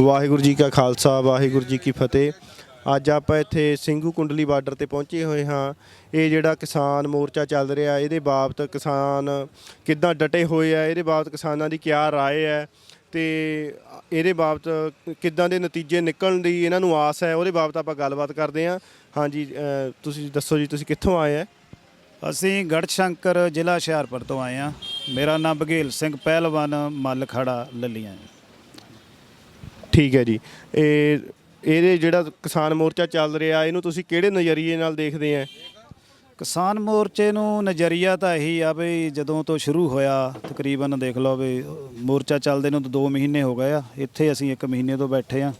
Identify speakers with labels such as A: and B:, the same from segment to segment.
A: ਵਾਹਿਗੁਰੂ ਜੀ ਕਾ ਖਾਲਸਾ, ਵਾਹਿਗੁਰੂ ਜੀ ਕੀ ਫਤਿਹ। ਅੱਜ ਆਪਾਂ ਇੱਥੇ ਸਿੰਘੂ ਕੁੰਡਲੀ ਬਾਰਡਰ ਤੇ ਪਹੁੰਚੇ ਹੋਏ ਹਾਂ। ਇਹ ਜਿਹੜਾ ਕਿਸਾਨ ਮੋਰਚਾ ਚੱਲ ਰਿਹਾ, ਇਹਦੇ ਬਾਬਤ ਕਿਸਾਨ ਕਿੱਦਾਂ ਡਟੇ ਹੋਏ ਆ, ਇਹਦੇ ਬਾਬਤ ਕਿਸਾਨਾਂ ਦੀ ਕਿਆ ਰਾਏ ਹੈ ਤੇ ਇਹਦੇ ਬਾਬਤ ਕਿੱਦਾਂ ਦੇ ਨਤੀਜੇ ਨਿਕਲਣ ਦੀ ਇਹਨਾਂ ਨੂੰ ਆਸ ਹੈ, ਉਹਦੇ ਬਾਬਤ ਆਪਾਂ ਗੱਲਬਾਤ ਕਰਦੇ ਹਾਂ। ਹਾਂਜੀ ਤੁਸੀਂ ਦੱਸੋ ਜੀ, ਤੁਸੀਂ ਕਿੱਥੋਂ ਆਏ ਆ?
B: ਅਸੀਂ ਗੜਸ਼ੰਕਰ ਜ਼ਿਲ੍ਹਾ ਹੁਸ਼ਿਆਰਪੁਰ ਤੋਂ ਆਏ ਹਾਂ। ਮੇਰਾ ਨਾਮ ਬਘੇਲ ਸਿੰਘ, ਪਹਿਲਵਾਨ ਮੱਲ ਖੜਾ ਲੱਲੀਆਂ
A: ਠੀਕ ਹੈ ਜੀ। ਇਹ, ਇਹਦੇ ਜਿਹੜਾ ਕਿਸਾਨ ਮੋਰਚਾ ਚੱਲ ਰਿਹਾ, ਇਹਨੂੰ ਤੁਸੀਂ ਕਿਹੜੇ ਨਜ਼ਰੀਏ ਨਾਲ ਦੇਖਦੇ ਆ?
B: ਕਿਸਾਨ ਮੋਰਚੇ ਨੂੰ ਨਜ਼ਰੀਆ ਤਾਂ ਇਹੀ ਆ ਵੀ ਜਦੋਂ ਤੋਂ ਸ਼ੁਰੂ ਹੋਇਆ, ਤਕਰੀਬਨ ਦੇਖ ਲਓ ਵੀ ਮੋਰਚਾ ਚੱਲਦੇ ਨੂੰ ਤਾਂ 2 ਮਹੀਨੇ ਹੋ ਗਏ ਆ, ਇੱਥੇ ਅਸੀਂ 1 ਮਹੀਨੇ ਤੋਂ ਬੈਠੇ ਆ।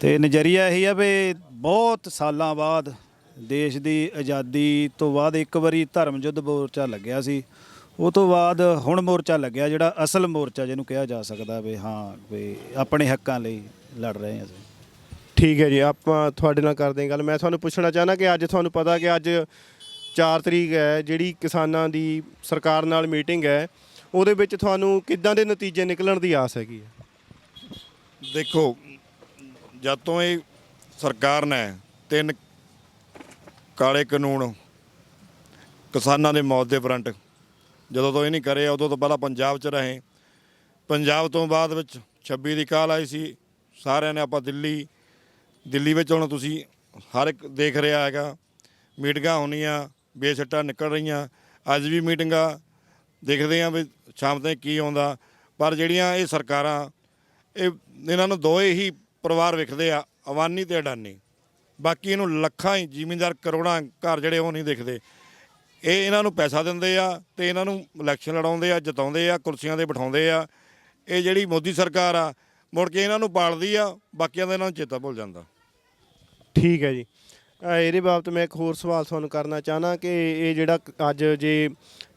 B: ਤੇ ਨਜ਼ਰੀਆ ਇਹੀ ਆ ਵੀ ਬਹੁਤ ਸਾਲਾਂ ਬਾਅਦ ਦੇਸ਼ ਦੀ ਆਜ਼ਾਦੀ ਤੋਂ ਬਾਅਦ ਇੱਕ ਵਾਰੀ ਧਰਮ ਯੁੱਧ ਮੋਰਚਾ ਲੱਗਿਆ ਸੀ। ਉਹ ਤੋਂ ਬਾਅਦ ਹੁਣ ਮੋਰਚਾ ਲੱਗਿਆ ਜਿਹੜਾ ਅਸਲ ਮੋਰਚਾ ਜਿਹਨੂੰ ਕਿਹਾ ਜਾ ਸਕਦਾ ਵੀ ਹਾਂ ਵੀ ਆਪਣੇ ਹੱਕਾਂ ਲਈ ਲੜ ਰਹੇ ਹਾਂ ਅਸੀਂ।
A: ਠੀਕ ਹੈ ਜੀ ਆਪਾਂ ਤੁਹਾਡੇ ਨਾਲ ਕਰਦੇ ਹਾਂ ਗੱਲ। ਮੈਂ ਤੁਹਾਨੂੰ ਪੁੱਛਣਾ ਚਾਹਨਾ ਕਿ ਅੱਜ ਤੁਹਾਨੂੰ ਪਤਾ ਕਿ ਅੱਜ 4 ਤਰੀਕ ਹੈ ਜਿਹੜੀ ਕਿਸਾਨਾਂ ਦੀ ਸਰਕਾਰ ਨਾਲ ਮੀਟਿੰਗ ਹੈ ਉਹਦੇ ਵਿੱਚ ਤੁਹਾਨੂੰ ਕਿੱਦਾਂ ਦੇ ਨਤੀਜੇ ਨਿਕਲਣ ਦੀ ਆਸ ਹੈਗੀ ਹੈ?
C: ਦੇਖੋ ਜਦ ਤੋਂ ਇਹ ਸਰਕਾਰ ਨੇ ਤਿੰਨ ਕਾਲੇ ਕਾਨੂੰਨ ਕਿਸਾਨਾਂ ਦੇ ਮੌਤ ਦੇ ਫਰੰਟ ਜਦੋਂ ਤੋਂ ਇਹ ਨਹੀਂ ਕਰੇ, ਉਦੋਂ ਤੋਂ ਪਹਿਲਾਂ ਪੰਜਾਬ 'ਚ ਰਹੇ। ਪੰਜਾਬ ਤੋਂ ਬਾਅਦ ਵਿੱਚ 26 ਦੀ ਕਾਲ ਆਈ ਸੀ। ਸਾਰਿਆਂ ਨੇ ਆਪਾਂ ਦਿੱਲੀ ਦਿੱਲੀ ਵਿੱਚ ਹੁਣ ਤੁਸੀਂ ਹਰ ਇੱਕ ਦੇਖ ਰਿਹਾ ਹੈਗਾ। ਮੀਟਿੰਗਾਂ ਹੋਣੀਆਂ, ਬੇਸੱਟਾ ਨਿਕਲ ਰਹੀਆਂ। ਅੱਜ ਵੀ ਮੀਟਿੰਗਾਂ, ਦੇਖਦੇ ਆਂ ਵੀ ਸ਼ਾਮ ਤਾਈਂ ਕੀ ਆਉਂਦਾ। ਪਰ ਜਿਹੜੀਆਂ ਇਹ ਸਰਕਾਰਾਂ, ਇਹ ਇਹਨਾਂ ਨੂੰ ਦੋਏ ਹੀ ਪਰਿਵਾਰ ਵਿਖਦੇ ਆ ਅਵਾਨੀ ਤੇ ਅਡਾਨੀ। ਬਾਕੀ ਇਹਨੂੰ ਲੱਖਾਂ ਹੀ ਜ਼ਿਮੀਂਦਾਰ ਕਰੋੜਾਂ ਘਰ ਜਿਹੜੇ ਉਹ ਨਹੀਂ ਦੇਖਦੇ। ਇਹ ਇਹਨਾਂ ਨੂੰ ਪੈਸਾ ਦਿੰਦੇ ਆ ਤੇ ਇਹਨਾਂ ਨੂੰ ਇਲੈਕਸ਼ਨ ਲੜਾਉਂਦੇ ਆ ਜਿਤਾਉਂਦੇ ਆ ਕੁਰਸੀਆਂ ਤੇ ਬਿਠਾਉਂਦੇ ਆ। ਇਹ ਜਿਹੜੀ ਮੋਦੀ ਸਰਕਾਰ ਆ ਮੁੜ ਕੇ ਇਹਨਾਂ ਨੂੰ ਪਾਲਦੀ ਆ ਬਾਕੀਆਂ ਦਾ ਇਹਨਾਂ ਨੂੰ ਚੇਤਾ ਭੁੱਲ ਜਾਂਦਾ।
A: ਠੀਕ ਹੈ ਜੀ। ਅ, ਇਹਦੇ ਬਾਬਤ ਮੈਂ ਇੱਕ ਹੋਰ ਸਵਾਲ ਤੁਹਾਨੂੰ ਕਰਨਾ ਚਾਹਨਾ ਕਿ ਇਹ ਜਿਹੜਾ ਕ- ਅੱਜ ਜੇ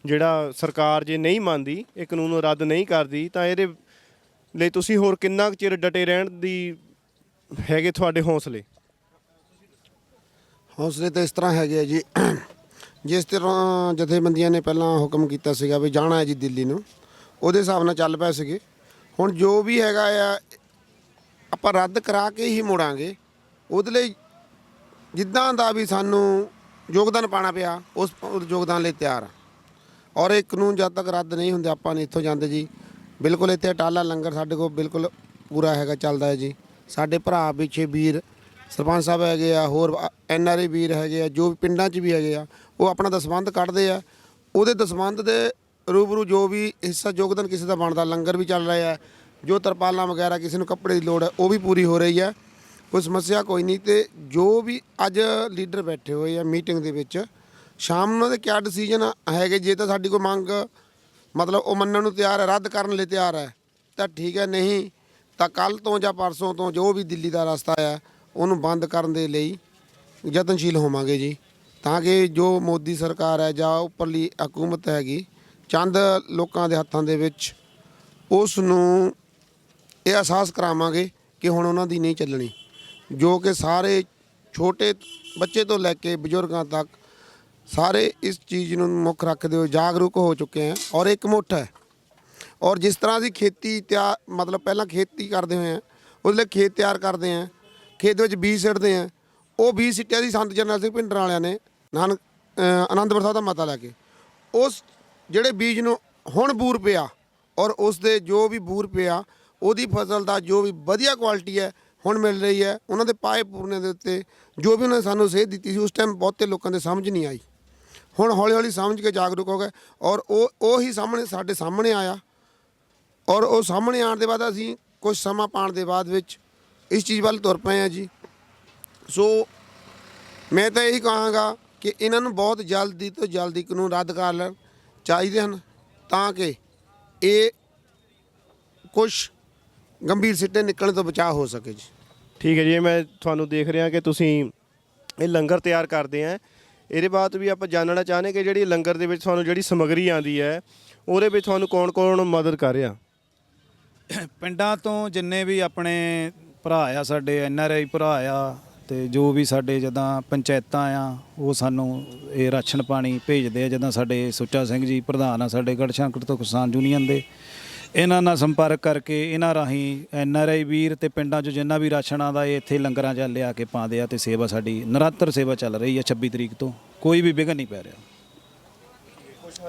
A: ਜਿਹੜਾ ਸਰਕਾਰ ਜੇ ਨਹੀਂ ਮੰਨਦੀ ਇਹ ਕਾਨੂੰਨ ਨੂੰ ਰੱਦ ਨਹੀਂ ਕਰਦੀ ਤਾਂ ਇਹਦੇ ਲਈ ਤੁਸੀਂ ਹੋਰ ਕਿੰਨਾ ਕੁ ਚਿਰ ਡਟੇ ਰਹਿਣ ਦੀ ਹੈਗੇ ਤੁਹਾਡੇ ਹੌਸਲੇ?
D: ਹੌਸਲੇ ਤਾਂ ਇਸ ਤਰ੍ਹਾਂ ਹੈਗੇ ਆ ਜੀ। ਜਿਸ ਤਰ੍ਹਾਂ ਜਥੇਬੰਦੀਆਂ ਨੇ ਪਹਿਲਾਂ ਹੁਕਮ ਕੀਤਾ ਸੀਗਾ ਵੀ ਜਾਣਾ ਹੈ ਜੀ ਦਿੱਲੀ ਨੂੰ, ਉਹਦੇ ਹਿਸਾਬ ਨਾਲ ਚੱਲ ਪਏ ਸੀਗੇ। ਹੁਣ ਜੋ ਵੀ ਹੈਗਾ ਆ, ਆਪਾਂ ਰੱਦ ਕਰਾ ਕੇ ਹੀ ਮੁੜਾਂਗੇ। ਉਹਦੇ ਲਈ ਜਿੱਦਾਂ ਦਾ ਵੀ ਸਾਨੂੰ ਯੋਗਦਾਨ ਪਾਣਾ ਪਿਆ, ਉਸ ਯੋਗਦਾਨ ਲਈ ਤਿਆਰ ਆ। ਔਰ ਇਹ ਕਾਨੂੰਨ ਜਦ ਤੱਕ ਰੱਦ ਨਹੀਂ ਹੁੰਦੇ, ਆਪਾਂ ਨਹੀਂ ਇੱਥੋਂ ਜਾਂਦੇ ਜੀ। ਬਿਲਕੁਲ ਇੱਥੇ ਅਟਾਲਾ ਲੰਗਰ ਸਾਡੇ ਕੋਲ ਬਿਲਕੁਲ ਪੂਰਾ ਹੈਗਾ, ਚੱਲਦਾ ਹੈ ਜੀ। ਸਾਡੇ ਭਰਾ ਪਿੱਛੇ ਵੀਰ, ਸਰਪੰਚ ਸਾਹਿਬ ਹੈਗੇ ਆ, ਹੋਰ ਐਨ ਆਰ ਆਈ ਵੀਰ ਹੈਗੇ ਆ, ਜੋ ਵੀ ਪਿੰਡਾਂ 'ਚ ਵੀ ਹੈਗੇ ਆ ਉਹ ਆਪਣਾ ਦਸਵੰਧ ਕੱਢਦੇ ਆ। ਉਹਦੇ ਦਸਵੰਧ ਦੇ ਰੂਬਰੂ ਜੋ ਵੀ ਹਿੱਸਾ ਯੋਗਦਾਨ ਕਿਸੇ ਦਾ ਬਣਦਾ, ਲੰਗਰ ਵੀ ਚੱਲ ਰਿਹਾ ਹੈ, ਜੋ ਤਰਪਾਲਾਂ ਵਗੈਰਾ ਕਿਸੇ ਨੂੰ ਕੱਪੜੇ ਦੀ ਲੋੜ ਹੈ, ਉਹ ਵੀ ਪੂਰੀ ਹੋ ਰਹੀ ਹੈ। ਕੋਈ ਸਮੱਸਿਆ ਕੋਈ ਨਹੀਂ ਤੇ ਜੋ ਵੀ ਅੱਜ ਲੀਡਰ ਬੈਠੇ ਹੋਏ ਆ ਮੀਟਿੰਗ ਦੇ ਵਿੱਚ, ਸ਼ਾਮ ਨੂੰ ਉਹਨਾਂ ਕਿਆ ਡਿਸੀਜਨ ਹੈਗੇ, ਜੇ ਤਾਂ ਸਾਡੀ ਕੋਈ ਮੰਗ, ਮਤਲਬ ਉਹ ਮੰਨਣ ਨੂੰ ਤਿਆਰ ਹੈ, ਰੱਦ ਕਰਨ ਲਈ ਤਿਆਰ ਹੈ, ਤਾਂ ਠੀਕ ਹੈ, ਨਹੀਂ ਤਾਂ ਕੱਲ ਤੋਂ ਜਾਂ ਪਰਸੋਂ ਤੋਂ ਜੋ ਵੀ ਦਿੱਲੀ ਦਾ ਰਸਤਾ ਆ, ਉਹਨੂੰ ਬੰਦ ਕਰਨ ਦੇ ਲਈ ਯਤਨਸ਼ੀਲ ਹੋਵਾਂਗੇ ਜੀ। ਤਾਂ ਕਿ ਜੋ ਮੋਦੀ ਸਰਕਾਰ ਹੈ ਜਾਂ ਉੱਪਰਲੀ ਹਕੂਮਤ ਹੈਗੀ, ਚੰਦ ਲੋਕਾਂ ਦੇ ਹੱਥਾਂ ਦੇ ਵਿੱਚ ਉਸ ਨੂੰ ਇਹ ਅਹਿਸਾਸ ਕਰਾਵਾਂਗੇ ਕਿ ਹੁਣ ਉਹਨਾਂ ਦੀ ਨਹੀਂ ਚੱਲਣੀ। ਜੋ ਕਿ ਸਾਰੇ ਛੋਟੇ ਬੱਚੇ ਤੋਂ ਲੈ ਕੇ ਬਜ਼ੁਰਗਾਂ ਤੱਕ ਸਾਰੇ ਇਸ ਚੀਜ਼ ਨੂੰ ਮੁੱਖ ਰੱਖਦੇ ਹੋਏ ਜਾਗਰੂਕ ਹੋ ਚੁੱਕੇ ਹਨ ਔਰ ਇੱਕ ਮੁੱਠ ਹੈ। ਔਰ ਜਿਸ ਤਰ੍ਹਾਂ ਅਸੀਂ ਖੇਤੀ ਤਿਆਰ ਮਤਲਬ ਪਹਿਲਾਂ ਖੇਤੀ ਕਰਦੇ ਹੋਏ ਆ ਉਹਦੇ ਲਈ ਖੇਤ ਤਿਆਰ ਕਰਦੇ ਆ ਖੇਤ ਵਿੱਚ ਬੀਜ ਸਿੱਟਦੇ ਆ ਉਹ ਬੀਜ ਸਿੱਟਿਆ ਦੀ ਸੰਤ ਜਰਨੈਲ ਸਿੰਘ ਭਿੰਡਰਾਂ ਵਾਲਿਆਂ ਨੇ। ਨਾਨਕ ਆਨੰਦਪੁਰ ਸਾਹਿਬ ਦਾ ਮਤਾ ਲੈ ਕੇ। ਉਸ ਜਿਹੜੇ ਬੀਜ ਨੂੰ ਹੁਣ ਬੂਰ ਪਿਆ ਔਰ ਉਸ ਦੇ ਜੋ ਵੀ ਬੂਰ ਪਿਆ, ਉਹਦੀ ਫਸਲ ਦਾ ਜੋ ਵੀ ਵਧੀਆ ਕੁਆਲਿਟੀ ਹੈ, ਹੁਣ ਮਿਲ ਰਹੀ ਹੈ। ਉਹਨਾਂ ਦੇ ਪਾਏ ਪੂਰਨੇ ਦੇ ਉੱਤੇ ਜੋ ਵੀ ਉਹਨਾਂ ਨੇ ਸਾਨੂੰ ਸੇਧ ਦਿੱਤੀ ਸੀ, ਉਸ ਟਾਈਮ ਬਹੁਤੇ ਲੋਕਾਂ ਦੇ ਸਮਝ ਨਹੀਂ ਆਈ। ਹੁਣ ਹੌਲੀ ਹੌਲੀ ਸਮਝ ਕੇ ਜਾਗਰੂਕ ਹੋ ਗਏ ਔਰ ਉਹ ਉਹ ਹੀ ਸਾਹਮਣੇ, ਸਾਡੇ ਸਾਹਮਣੇ ਆਇਆ। ਔਰ ਉਹ ਸਾਹਮਣੇ ਆਉਣ ਦੇ ਬਾਅਦ ਅਸੀਂ ਕੁਝ ਸਮਾਂ ਪਾਉਣ ਦੇ ਬਾਅਦ ਵਿੱਚ ਇਸ ਚੀਜ਼ ਵੱਲ ਤੁਰ ਪਏ ਆ ਜੀ। ਸੋ ਮੈਂ ਤਾਂ ਇਹੀ ਕਹਾਂਗਾ ਕਿ ਇਹਨਾਂ ਨੂੰ ਬਹੁਤ ਜਲਦੀ ਤੋਂ ਜਲਦੀ ਕਾਨੂੰਨ ਰੱਦ ਕਰ ਲੈਣ ਚਾਹੀਦੇ ਹਨ ਤਾਂ ਕਿ ਇਹ ਕੁਝ ਗੰਭੀਰ ਸਿੱਟੇ ਨਿਕਲਣ ਤੋਂ ਬਚਾਅ ਹੋ ਸਕੇ ਜੀ।
A: ਠੀਕ ਹੈ ਜੀ ਇਹ ਮੈਂ ਤੁਹਾਨੂੰ ਦੇਖ ਰਿਹਾ ਕਿ ਤੁਸੀਂ ਇਹ ਲੰਗਰ ਤਿਆਰ ਕਰਦੇ ਆ। ਇਹਦੇ ਬਾਅਦ ਵੀ ਆਪਾਂ ਜਾਣਨਾ ਚਾਹੁੰਦੇ ਕਿ ਜਿਹੜੀ ਲੰਗਰ ਦੇ ਵਿੱਚ ਤੁਹਾਨੂੰ ਜਿਹੜੀ ਸਮੱਗਰੀ ਆਂਦੀ ਹੈ ਉਹਦੇ ਵਿੱਚ ਤੁਹਾਨੂੰ ਕੌਣ-ਕੌਣ ਮਦਦ ਕਰ ਰਿਹਾ?
B: ਪਿੰਡਾਂ ਤੋਂ ਜਿੰਨੇ ਵੀ ਆਪਣੇ ਭਰਾ ਆ ਸਾਡੇ ਐਨ ਆਰ ਆਈ ਭਰਾ ਆ ਤੇ ਜੋ ਵੀ ਸਾਡੇ ਜਦਾਂ ਪੰਚਾਇਤਾਂ ਆ, ਉਹ ਸਾਨੂੰ ਇਹ ਰਾਸ਼ਨ ਪਾਣੀ ਭੇਜਦੇ ਆ, ਜਦਾਂ ਸਾਡੇ ਸੁੱਚਾ ਸਿੰਘ ਜੀ ਪ੍ਰਧਾਨ ਆ ਸਾਡੇ ਗੜਸ਼ੰਕਰ ਤੋਂ ਕਿਸਾਨ ਯੂਨੀਅਨ ਦੇ। ਇਹਨਾਂ ਨਾਲ ਸੰਪਰਕ ਕਰਕੇ ਇਹਨਾਂ ਰਾਹੀਂ ਐਨ ਆਰ ਆਈ ਵੀਰ ਤੇ ਪਿੰਡਾਂ 'ਚ ਜਿੰਨਾ ਵੀ ਰਾਸ਼ਨ ਆਉਂਦਾ ਇਹ ਇੱਥੇ ਲੰਗਰਾਂ 'ਚ ਲਿਆ ਕੇ ਪਾਉਂਦੇ ਆ ਤੇ ਸੇਵਾ ਸਾਡੀ, ਨਿਰੰਤਰ ਸੇਵਾ ਚੱਲ ਰਹੀ ਆ 26 ਤਰੀਕ ਤੋਂ, ਕੋਈ ਵੀ ਵਿਘਨ ਨਹੀਂ ਪੈ ਰਿਹਾ।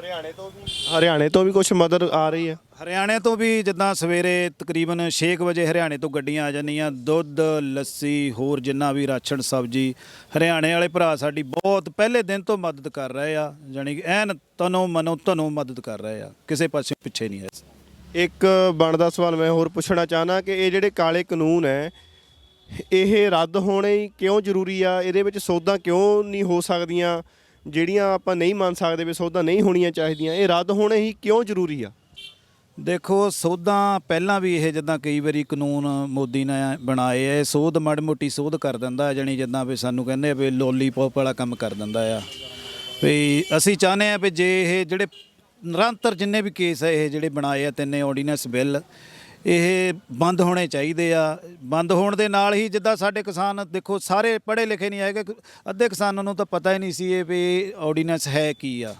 A: ਹਰਿਆਣੇ ਤੋਂ ਵੀ? ਹਰਿਆਣੇ ਤੋਂ ਵੀ ਕੁਝ ਮਦਦ ਆ ਰਹੀ ਹੈ।
B: ਹਰਿਆਣੇ ਤੋਂ ਵੀ ਜਿੱਦਾਂ ਸਵੇਰੇ ਤਕਰੀਬਨ 6 ਵਜੇ ਹਰਿਆਣੇ ਤੋਂ ਗੱਡੀਆਂ ਆ ਜਾਂਦੀਆਂ। ਦੁੱਧ ਲੱਸੀ ਹੋਰ ਜਿੰਨਾ ਵੀ ਰਾਸ਼ਨ ਸਬਜੀ ਹਰਿਆਣੇ ਵਾਲੇ ਭਰਾ ਸਾਡੀ ਬਹੁਤ ਪਹਿਲੇ ਦਿਨ ਤੋਂ ਮਦਦ ਕਰ ਰਹੇ ਆ। ਜਾਣੀ ਕਿ ਐਨ ਤਨੋਂ ਮਨੋਂ ਧਨੋਂ ਮਦਦ ਕਰ ਰਹੇ ਆ। ਕਿਸੇ ਪਾਸੇ ਪਿੱਛੇ ਨਹੀਂ ਹੈ।
A: ਇੱਕ ਬਣਦਾ ਸਵਾਲ ਮੈਂ ਹੋਰ ਪੁੱਛਣਾ ਚਾਹਨਾ ਕਿ ਇਹ ਜਿਹੜੇ ਕਾਲੇ ਕਾਨੂੰਨ ਹੈ ਇਹ ਰੱਦ ਹੋਣੇ ਕਿਉਂ ਜ਼ਰੂਰੀ ਆ? ਇਹਦੇ ਵਿੱਚ ਸੋਧਾਂ ਕਿਉਂ ਨਹੀਂ ਹੋ ਸਕਦੀਆਂ? ਜਿਹੜੀਆਂ ਆਪਾਂ ਨਹੀਂ ਮੰਨ ਸਕਦੇ ਵੀ ਸੋਧਾਂ ਨਹੀਂ ਹੋਣੀਆਂ ਚਾਹੀਦੀਆਂ, ਇਹ ਰੱਦ ਹੋਣੇ ਹੀ ਕਿਉਂ ਜ਼ਰੂਰੀ ਆ?
B: ਦੇਖੋ, ਸੋਧਾਂ ਪਹਿਲਾਂ ਵੀ ਇਹ ਜਿੱਦਾਂ ਕਈ ਵਾਰੀ ਕਾਨੂੰਨ ਮੋਦੀ ਨੇ ਬਣਾਏ ਐ ਸੋਧ ਮੜ ਮੋਟੀ ਸੋਧ ਕਰ ਦਿੰਦਾ ਜਾਨੀ ਜਿੱਦਾਂ ਵੀ ਸਾਨੂੰ ਕਹਿੰਦੇ ਆ ਵੀ ਲੋਲੀਪੌਪ ਵਾਲਾ ਕੰਮ ਕਰ ਦਿੰਦਾ ਆ। ਵੀ ਅਸੀਂ ਚਾਹੁੰਦੇ ਆ ਵੀ ਜੇ ਇਹ ਜਿਹੜੇ ਨਿਰੰਤਰ ਜਿੰਨੇ ਵੀ ਕੇਸ ਆ, ਇਹ ਜਿਹੜੇ ਬਣਾਏ ਆ ਤਿੰਨੇ ਆਰਡੀਨੈਂਸ ਬਿੱਲ ਇਹ ਬੰਦ ਹੋਣੇ ਚਾਹੀਦੇ ਆ। ਬੰਦ ਹੋਣ ਦੇ ਨਾਲ ਹੀ ਜਿੱਦਾਂ ਸਾਡੇ ਕਿਸਾਨ ਦੇਖੋ, ਸਾਰੇ ਪੜ੍ਹੇ ਲਿਖੇ ਨਹੀਂ ਹੈਗੇ। ਅੱਧੇ ਕਿਸਾਨਾਂ ਨੂੰ ਤਾਂ ਪਤਾ ਹੀ ਨਹੀਂ ਸੀ ਇਹ ਵੀ ਆਰਡੀਨੈਂਸ ਹੈ ਕੀ ਆ।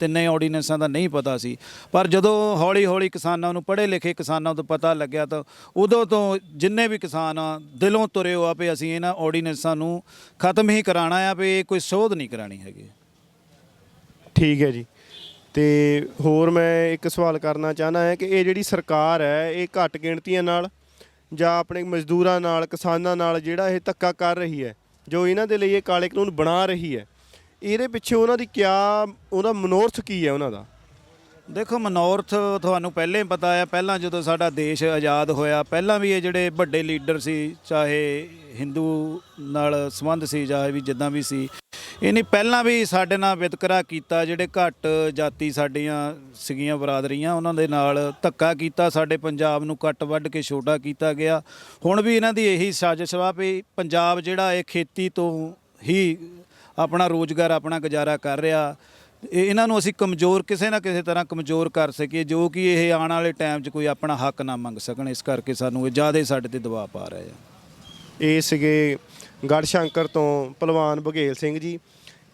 B: ਤਿੰਨੇ ਆਰਡੀਨੈਂਸਾਂ ਦਾ ਨਹੀਂ ਪਤਾ ਸੀ। ਪਰ ਜਦੋਂ ਹੌਲੀ-ਹੌਲੀ ਕਿਸਾਨਾਂ ਨੂੰ ਪੜ੍ਹੇ ਲਿਖੇ ਕਿਸਾਨਾਂ ਤੋਂ ਪਤਾ ਲੱਗਿਆ ਤਾਂ ਉਦੋਂ ਤੋਂ ਜਿੰਨੇ ਵੀ ਕਿਸਾਨ ਆ, ਦਿਲੋਂ ਤੁਰੇ ਹੋ ਆ ਵੀ ਅਸੀਂ ਇਹਨਾਂ ਆਰਡੀਨੈਂਸਾਂ ਨੂੰ ਖਤਮ ਹੀ ਕਰਾਣਾ ਆ ਵੀ ਇਹ ਕੋਈ ਸੋਧ ਨਹੀਂ ਕਰਾਣੀ ਹੈਗੀ।
A: ਠੀਕ ਹੈ ਜੀ। ਤੇ ਹੋਰ ਮੈਂ ਇੱਕ ਸਵਾਲ ਕਰਨਾ ਚਾਹਨਾ ਹੈ ਕਿ ਇਹ ਜਿਹੜੀ ਸਰਕਾਰ ਹੈ, ਇਹ ਘੱਟ ਗਿਣਤੀਆਂ ਨਾਲ ਜਾਂ ਆਪਣੇ ਮਜ਼ਦੂਰਾਂ ਨਾਲ, ਕਿਸਾਨਾਂ ਨਾਲ ਜਿਹੜਾ ਇਹ ਧੱਕਾ ਕਰ ਰਹੀ ਹੈ, ਜੋ ਇਹਨਾਂ ਦੇ ਲਈ ਇਹ ਕਾਲੇ ਕਾਨੂੰਨ ਬਣਾ ਰਹੀ ਹੈ, ਇਹਦੇ ਪਿੱਛੇ ਉਹਨਾਂ ਦੀ ਕਿਆ, ਉਹਦਾ ਮਨੋਰਥ ਕੀ ਹੈ ਉਹਨਾਂ ਦਾ?
B: ਦੇਖੋ ਮਨੋਰਥ ਤੁਹਾਨੂੰ ਪਹਿਲੇ ਹੀ ਪਤਾ ਆ, ਪਹਿਲਾਂ ਜਦੋਂ ਸਾਡਾ ਦੇਸ਼ ਆਜ਼ਾਦ ਹੋਇਆ, ਪਹਿਲਾਂ ਵੀ ਇਹ ਜਿਹੜੇ ਵੱਡੇ ਲੀਡਰ ਸੀ, ਚਾਹੇ ਹਿੰਦੂ ਨਾਲ ਸੰਬੰਧ ਸੀ ਜਾਂ ਵੀ ਜਿੱਦਾਂ ਵੀ ਸੀ ਇਹਨੇ ਪਹਿਲਾਂ ਵੀ ਸਾਡੇ ਨਾਲ ਵਿਤਕਰਾ ਕੀਤਾ, ਜਿਹੜੇ ਘੱਟ ਜਾਤੀ ਸਾਡੀਆਂ ਸੀਗੀਆਂ ਬਰਾਦਰੀਆਂ, ਉਹਨਾਂ ਦੇ ਨਾਲ ਧੱਕਾ ਕੀਤਾ, ਸਾਡੇ ਪੰਜਾਬ ਨੂੰ ਕੱਟ ਵੱਢ ਕੇ ਛੋਟਾ ਕੀਤਾ ਗਿਆ। ਹੁਣ ਵੀ ਇਹਨਾਂ ਦੀ ਇਹੀ ਸਾਜ਼ਿਸ਼ ਵਾ ਵੀ ਪੰਜਾਬ ਜਿਹੜਾ ਇਹ ਖੇਤੀ ਤੋਂ ਹੀ ਆਪਣਾ ਰੋਜ਼ਗਾਰ, ਆਪਣਾ ਗੁਜ਼ਾਰਾ ਕਰ ਰਿਹਾ। ਇਹ ਇਹਨਾਂ ਨੂੰ ਅਸੀਂ ਕਮਜ਼ੋਰ ਕਿਸੇ ਨਾ ਕਿਸੇ ਤਰ੍ਹਾਂ ਕਮਜ਼ੋਰ ਕਰ ਸਕੀਏ, ਜੋ ਕਿ ਇਹ ਆਉਣ ਵਾਲੇ ਟਾਈਮ 'ਚ ਕੋਈ ਆਪਣਾ ਹੱਕ ਨਾ ਮੰਗ ਸਕਣ। ਇਸ ਕਰਕੇ ਸਾਨੂੰ ਇਹ ਜ਼ਿਆਦਾ ਸਾਡੇ ਤੇ ਦਬਾਅ ਪਾ ਰਹੇ ਆ।
A: ਇਹ ਸੀਗੇ ਗੜਸ਼ੰਕਰ ਤੋਂ ਪਹਿਲਵਾਨ ਬਘੇਲ ਸਿੰਘ ਜੀ।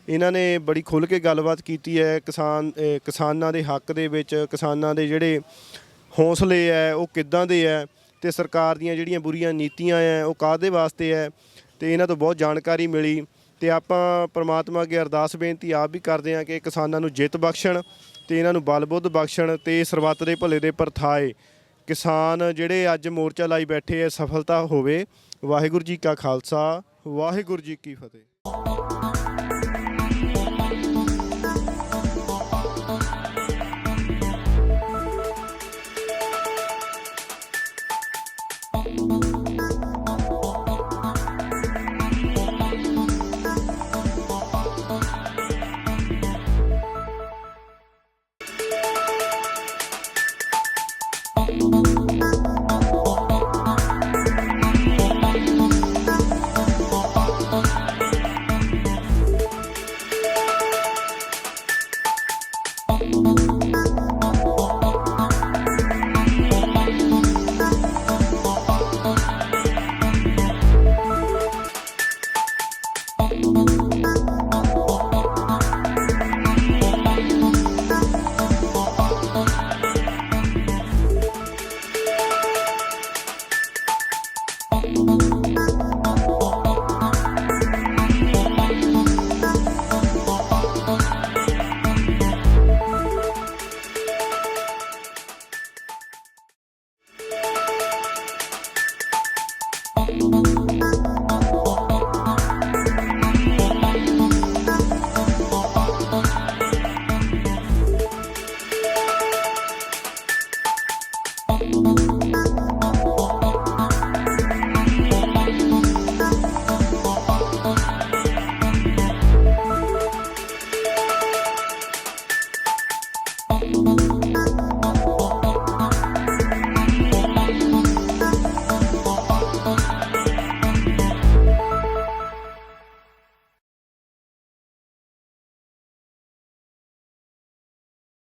A: ਇਹਨਾਂ ਨੇ ਬੜੀ ਖੁੱਲ੍ਹ ਕੇ ਗੱਲਬਾਤ ਕੀਤੀ ਹੈ, ਕਿਸਾਨ ਅਹ ਕਿਸਾਨਾਂ ਦੇ ਹੱਕ ਦੇ ਵਿੱਚ, ਕਿਸਾਨਾਂ ਦੇ ਜਿਹੜੇ ਹੌਸਲੇ ਹੈ, ਉਹ ਕਿੱਦਾਂ ਦੇ ਹੈ ਤੇ ਸਰਕਾਰ ਦੀਆਂ ਜਿਹੜੀਆਂ ਬੁਰੀਆਂ ਨੀਤੀਆਂ ਹੈ, ਉਹ ਕਾਹਦੇ ਵਾਸਤੇ ਹੈ? ਤੇ ਇਹਨਾਂ ਤੋਂ ਬਹੁਤ ਜਾਣਕਾਰੀ ਮਿਲੀ। ਤੇ ਆਪਾਂ ਪ੍ਰਮਾਤਮਾ ਅੱਗੇ ਅਰਦਾਸ ਬੇਨਤੀ ਆਪ ਵੀ ਕਰਦੇ ਹਾਂ ਕਿ ਕਿਸਾਨਾਂ ਨੂੰ ਜਿੱਤ ਬਖਸ਼ਣ ਤੇ ਇਹਨਾਂ ਨੂੰ ਬਲ ਬੁੱਧ ਬਖਸ਼ਣ ਤੇ ਸਰਬੱਤ ਦੇ ਭਲੇ ਦੇ ਪਰਥਾਏ। ਕਿਸਾਨ ਜਿਹੜੇ ਅੱਜ ਮੋਰਚਾ ਲਾਈ ਬੈਠੇ ਐ ਸਫਲਤਾ ਹੋਵੇ। ਵਾਹਿਗੁਰੂ ਜੀ ਕਾ ਖਾਲਸਾ, ਵਾਹਿਗੁਰੂ ਜੀ ਕੀ ਫਤਿਹ। Bye.